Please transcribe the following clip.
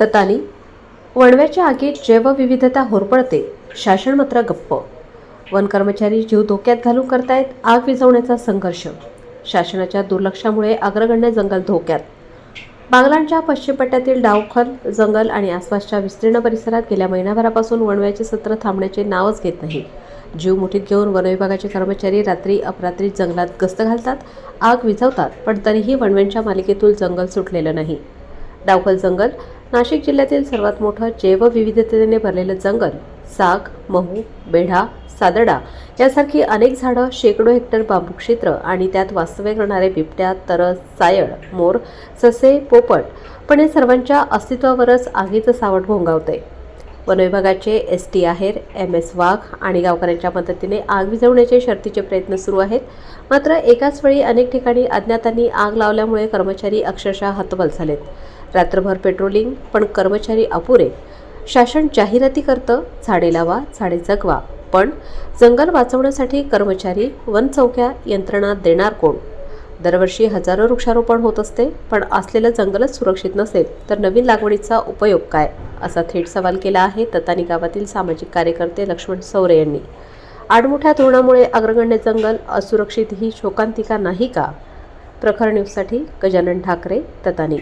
ततानी वणव्याच्या आगीत जैवविविधता होरपळते शासन मात्र गप्प. वन कर्मचारी जीव धोक्यात घालून करतायत आग विझवण्याचा संघर्ष. शासनाच्या दुर्लक्षामुळे अग्रगण्य जंगल धोक्यात. बांगलांच्या पश्चिम पट्ट्यातील डावखल जंगल आणि आसपासच्या विस्तीर्ण परिसरात गेल्या महिनाभरापासून वणव्याचे सत्र थांबण्याचे नावच घेत नाही. जीव मुठीत घेऊन वनविभागाचे कर्मचारी रात्री अपरात्री जंगलात गस्त घालतात आग विझवतात पण तरीही वणव्यांच्या मालिकेतून जंगल सुटलेलं नाही. डावखल जंगल नाशिक जिल्ह्यातील सर्वात मोठं जैवविविधतेने भरलेलं जंगल साग महू बेढा सादडा यासारखी अनेक झाडं शेकडो हेक्टर बांबू क्षेत्र आणि त्यात वास्तव्य करणारे बिबट्या तरस सायळ मोर ससे पोपट पण या सर्वांच्या अस्तित्वावरच आगीचं सावट घोंगावते वनविभागाचे S T Aher M S Wagh आणि गावकऱ्यांच्या मदतीने आग विझवण्याचे शर्तीचे प्रयत्न सुरू आहेत. मात्र एकाच वेळी अनेक ठिकाणी अज्ञातांनी आग लावल्यामुळे कर्मचारी अक्षरशः हतबल झालेत. रात्रभर पेट्रोलिंग पण कर्मचारी अपुरे. शासन जाहिराती करतं झाडे लावा झाडे जगवा. पण जंगल वाचवण्यासाठी कर्मचारी वनचौक्या यंत्रणा देणार कोण? दरवर्षी हजारो वृक्षारोपण होत असते पण असलेलं जंगलच सुरक्षित नसेल तर नवीन लागवडीचा उपयोग काय? असा थेट सवाल केला आहे ततानी गावातील सामाजिक कार्यकर्ते लक्ष्मण सौरे यांनी. आडमोठ्या धोरणामुळे अग्रगण्य जंगल असुरक्षित ही शोकांतिका नाही का? प्रखर न्यूजसाठी गजानन ठाकरे ततानी.